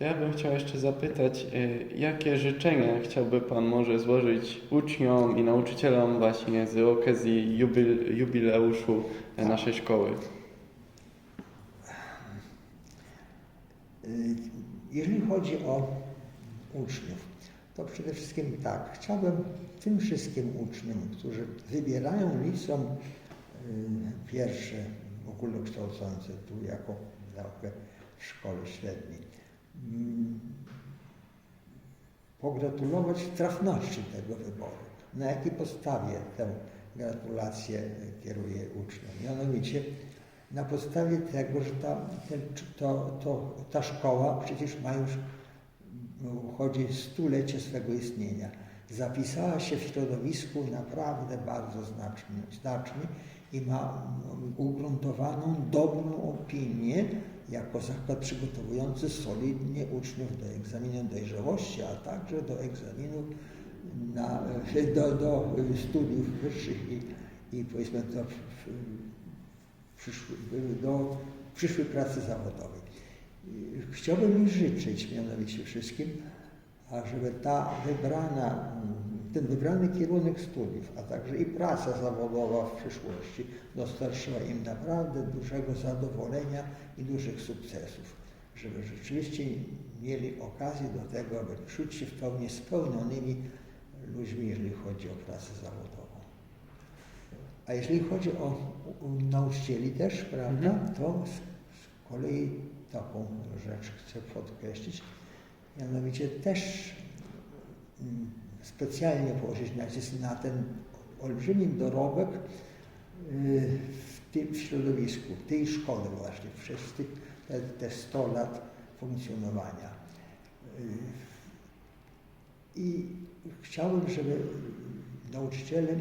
To ja bym chciał jeszcze zapytać, y, jakie życzenia chciałby Pan może złożyć uczniom i nauczycielom właśnie z okazji jubil, jubileuszu naszej szkoły? Y, Jeżeli chodzi o uczniów, to przede wszystkim tak, chciałbym tym wszystkim uczniom, którzy wybierają liceum y, pierwsze ogólnokształcące tu jako naukę w szkole średniej, pogratulować trafności tego wyboru. Na jakiej podstawie tę gratulację kieruję uczniom? Mianowicie na podstawie tego, że ta, ten, to, to, ta szkoła przecież ma już uchodzi stulecie swego istnienia. Zapisała się w środowisku naprawdę bardzo znacznie, znacznie i ma ugruntowaną dobrą opinię jako zakład przygotowujący solidnie uczniów do egzaminu dojrzałości, a także do egzaminu na, do, do studiów wyższych i, i powiedzmy do, do przyszłej pracy zawodowej. Chciałbym im życzyć mianowicie wszystkim, ażeby ta wybrana, ten wybrany kierunek studiów, a także i praca zawodowa w przyszłości dostarczyła im naprawdę dużego zadowolenia i dużych sukcesów. Żeby rzeczywiście mieli okazję do tego, aby czuć się w pełni spełnionymi ludźmi, jeżeli chodzi o pracę zawodową. A jeżeli chodzi o, o nauczycieli też, prawda, to z, z kolei taką rzecz chcę podkreślić, mianowicie też mm, specjalnie położyć nacisk na ten olbrzymi dorobek y, w tym środowisku, w tej szkole właśnie, przez tych, te, te 100 lat funkcjonowania. Y, I chciałbym, żeby nauczyciele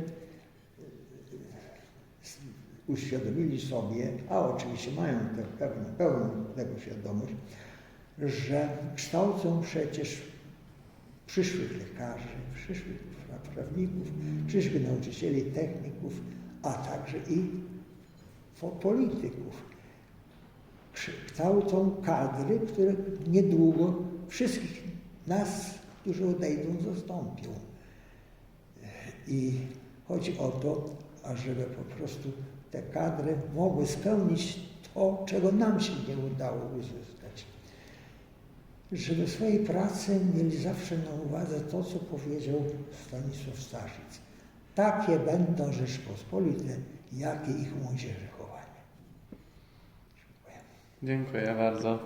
uświadomili sobie, a oczywiście mają tę pełną, pełną tego świadomość, że kształcą przecież przyszłych lekarzy, przyszłych pra- prawników, przyszłych nauczycieli, techników, a także i po- polityków. Kształcą kadry, które niedługo wszystkich nas, którzy odejdą, zastąpią. I chodzi o to, ażeby po prostu te kadry mogły spełnić to, czego nam się nie udało uzyskać. Żeby swojej pracy mieli zawsze na uwadze to, co powiedział Stanisław Staszic. Takie będą Rzeczpospolite, jakie ich młodzieży chowanie. Dziękuję. Dziękuję bardzo.